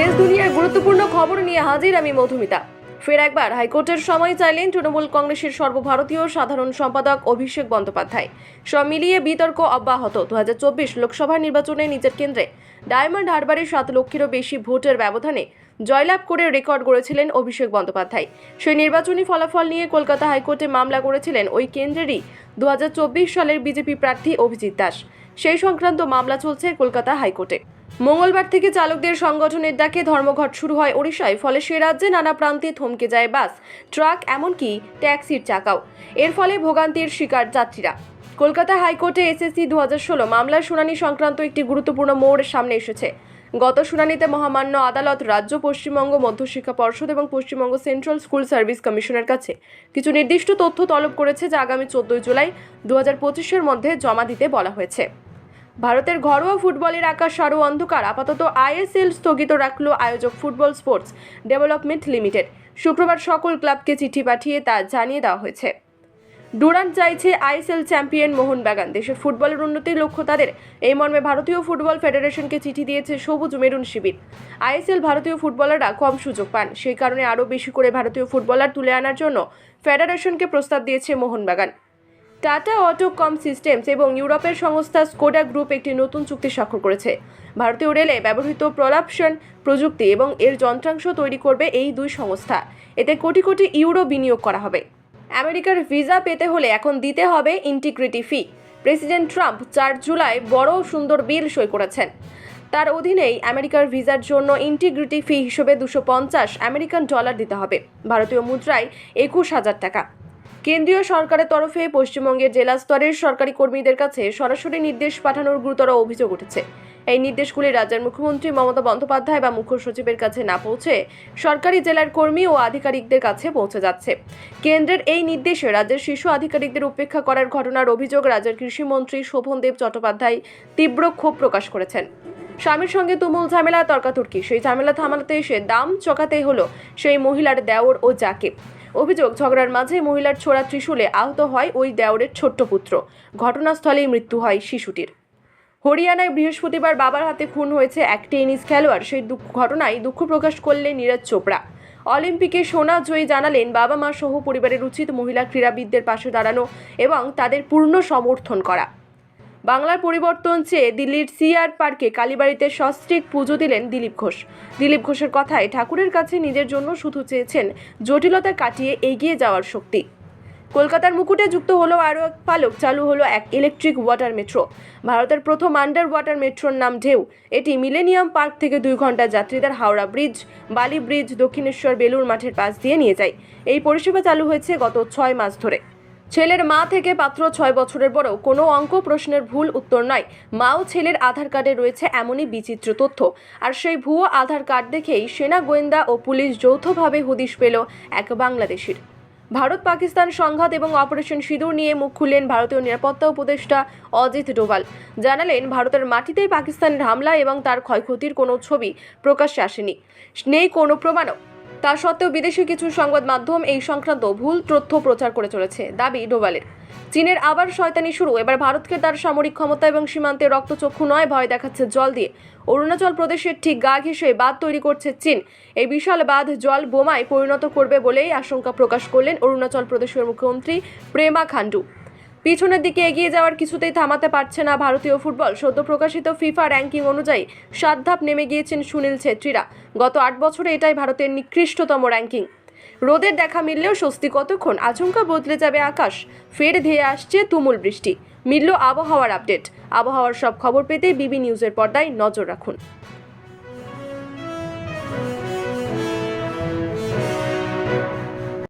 দেশ দুনিয়ার গুরুত্বপূর্ণ খবর নিয়ে হাজির আমি মধুমিতা। ফের একবার হাইকোর্টের সময় চাইলেন তৃণমূল কংগ্রেসের সর্বভারতীয় সাধারণ সম্পাদক অভিষেক বন্দ্যোপাধ্যায়। সব মিলিয়ে বিতর্ক অব্যাহত। দু হাজার চব্বিশ লোকসভা নির্বাচনে নিজের কেন্দ্রে ডায়মন্ড হারবারে সাত লক্ষেরও বেশি ভোটের ব্যবধানে জয়লাভ করে রেকর্ড গড়েছিলেন অভিষেক বন্দ্যোপাধ্যায়। সেই নির্বাচনী ফলাফল নিয়ে কলকাতা হাইকোর্টে মামলা করেছিলেন ওই কেন্দ্রেরই দু হাজার চব্বিশ সালের বিজেপি প্রার্থী অভিজিৎ দাস। সেই সংক্রান্ত মামলা চলছে কলকাতা হাইকোর্টে। মঙ্গলবার থেকে চালকদের সংগঠনের ডাকে ধর্মঘট শুরু হয় ওড়িশায়, ফলে সে রাজ্যে নানা প্রান্তে থমকে যায় বাস, ট্রাক, এমনকি ট্যাক্সির চাকাও। এর ফলে ভোগান্তির শিকার যাত্রীরা। কলকাতা হাইকোর্টে এসএসসি দু হাজার ষোলো মামলার শুনানি সংক্রান্ত একটি গুরুত্বপূর্ণ মোড় সামনে এসেছে। গত শুনানিতে মহামান্য আদালত রাজ্য পশ্চিমবঙ্গ মধ্যশিক্ষা পর্ষদ এবং পশ্চিমবঙ্গ সেন্ট্রাল স্কুল সার্ভিস কমিশনের কাছে কিছু নির্দিষ্ট তথ্য তলব করেছে, যা আগামী চোদ্দই জুলাই দু হাজার পঁচিশের মধ্যে জমা দিতে বলা হয়েছে। ভারতের ঘরোয়া ফুটবলের আকাশ আরও অন্ধকার। আপাতত আইএসএল স্থগিত রাখল আয়োজক ফুটবল স্পোর্টস ডেভেলপমেন্ট লিমিটেড। শুক্রবার সকল ক্লাবকে চিঠি পাঠিয়ে তা জানিয়ে দেওয়া হয়েছে। ডুরান্ট চাইছে আইএসএল চ্যাম্পিয়ন মোহনবাগান দেশের ফুটবলের উন্নতির লক্ষ্য তাদের। এই মর্মে ভারতীয় ফুটবল ফেডারেশনকে চিঠি দিয়েছে সবুজ মেরুন শিবির। আইএসএল ভারতীয় ফুটবলাররা কম সুযোগ পান। সেই কারণে আরও বেশি করে ভারতীয় ফুটবলার তুলে আনার জন্য ফেডারেশনকে প্রস্তাব দিয়েছে Mohun Bagan Tata AutoComp systems এবং ইউরোপের সংস্থা স্কোডা গ্রুপ একটি নতুন চুক্তি স্বাক্ষর করেছে। ভারতীয় রেলে ব্যবহৃত প্রলাপশন প্রযুক্তি এবং এর যন্ত্রাংশ তৈরি করবে এই দুই সংস্থা। এতে কোটি কোটি ইউরো বিনিয়োগ করা হবে। আমেরিকার ভিসা পেতে হলে এখন দিতে হবে ইন্টিগ্রিটি ফি। প্রেসিডেন্ট ট্রাম্প চার জুলাই বড় সুন্দর বিল সই করেছেন। তার অধীনেই আমেরিকার ভিসার জন্য ইন্টিগ্রিটি ফি হিসেবে দুশো পঞ্চাশ আমেরিকান ডলার দিতে হবে। ভারতীয় মুদ্রায় একুশ হাজার টাকা। কেন্দ্রীয় সরকারের তরফে পশ্চিমবঙ্গের জেলা স্তরের সরকারি কর্মীদের কাছে সরাসরি নির্দেশ পাঠানোর গুরুতর অভিযোগ উঠেছে। এই নির্দেশগুলি রাজ্যের মুখ্যমন্ত্রী মমতা বন্দ্যোপাধ্যায় বা মুখ্য সচিবের কাছে না পৌঁছে সরকারি জেলার কর্মী ও আধিকারিকদের কাছে পৌঁছে যাচ্ছে। কেন্দ্রের এই নির্দেশে রাজ্যের শিশু আধিকারিকদের উপেক্ষা করার ঘটনার অভিযোগ রাজ্যের কৃষিমন্ত্রী শোভনদেব চট্টোপাধ্যায় তীব্র ক্ষোভ প্রকাশ করেছেন। স্বামীর সঙ্গে তুমুল ঝামেলা, তর্কাতর্কি। সেই ঝামেলা থামাতে এসে দাম চকাতে হলো সেই মহিলার দেওর ও যাকে। অভিযোগ, ঝগড়ার মাঝে মহিলার ছোড়া ত্রিশূলে আহত হয় ওই দেওরের ছোট্ট পুত্র। ঘটনাস্থলেই মৃত্যু হয় শিশুটির। হরিয়ানায় বৃহস্পতিবার বাবার হাতে খুন হয়েছে এক টেনিস খেলোয়াড়। সেই দুঃখ ঘটনায় দুঃখ প্রকাশ করলেন নীরজ চোপড়া। অলিম্পিকে সোনা জয়ী জানালেন বাবা মা সহ পরিবারের উচিত মহিলা ক্রীড়াবিদদের পাশে দাঁড়ানো এবং তাদের পূর্ণ সমর্থন করা। বাংলার পরিবর্তন চেয়ে দিল্লির সিআর পার্কে কালীবাড়িতে সস্ত্রীক পুজো দিলেন দিলীপ ঘোষ। দিলীপ ঘোষের কথায় ঠাকুরের কাছে নিজের জন্য শুধু চেয়েছেন জটিলতা কাটিয়ে এগিয়ে যাওয়ার শক্তি। কলকাতার মুকুটে যুক্ত হলো আরও এক পালক, চালু হলো এক ইলেকট্রিক ওয়াটার মেট্রো ভারতের প্রথম আন্ডার ওয়াটার মেট্রোর নাম ঢেউ। এটি মিলেনিয়াম পার্ক থেকে দুই ঘণ্টা যাত্রীদের হাওড়া ব্রিজ বালি ব্রিজ দক্ষিণেশ্বর বেলুর মাঠের পাশ দিয়ে নিয়ে যায়। এই পরিষেবা চালু হয়েছে গত ছয় মাস ধরে। ছেলের মা থেকে পাত্র ছয় বছরের বড় কোনো অঙ্ক প্রশ্নের ভুল উত্তর নয় মা ও ছেলের আধার কার্ডে রয়েছে এমনই বিচিত্র তথ্য। আর সেই ভুয়ো আধার কার্ড দেখেই সেনা গোয়েন্দা ও পুলিশ যৌথভাবে হুদিশ পেল এক বাংলাদেশির। ভারত পাকিস্তান সংঘাত এবং অপারেশন সিঁদুর নিয়ে মুখ খুললেন ভারতীয় নিরাপত্তা উপদেষ্টা অজিত ডোভাল। জানালেন, ভারতের মাটিতেই পাকিস্তানের হামলা এবং তার ক্ষয়ক্ষতির কোনো ছবি প্রকাশ্যে আসেনি। নেই কোনো প্রমাণও। তা সত্ত্বেও বিদেশি কিছু সংবাদ মাধ্যম এই সংক্রান্ত ভুল তথ্য প্রচার করে চলেছে, দাবি ডোভালের। চীনের আবার শয়তানি শুরু। এবার ভারতকে তার সামরিক ক্ষমতা এবং সীমান্তে রক্তচক্ষু নয়, ভয় দেখাচ্ছে জল দিয়ে। অরুণাচল প্রদেশের ঠিক গা ঘেঁষে বাঁধ তৈরি করছে চীন। এই বিশাল বাঁধ জল বোমায় পরিণত করবে বলেই আশঙ্কা প্রকাশ করলেন অরুণাচল প্রদেশের মুখ্যমন্ত্রী প্রেমা খান্ডু পিছনের দিকে এগিয়ে যাওয়ার কিছুতেই থামাতে পারছে না ভারতীয় ফুটবল। সদ্য প্রকাশিত ফিফা র্যাঙ্কিং অনুযায়ী সাত ধাপ নেমে গিয়েছেন সুনীল ছেত্রীরা। গত আট বছরে এটাই ভারতের নিকৃষ্টতম র্যাঙ্কিং রোদের দেখা মিললেও স্বস্তি কতক্ষণ? আচমকা বদলে যাবে আকাশ। ফের ধেয়ে আসছে তুমুল বৃষ্টি। মিলল আবহাওয়ার আপডেট আবহাওয়ার সব খবর পেতে বিবি নিউজের পর্দায় নজর রাখুন।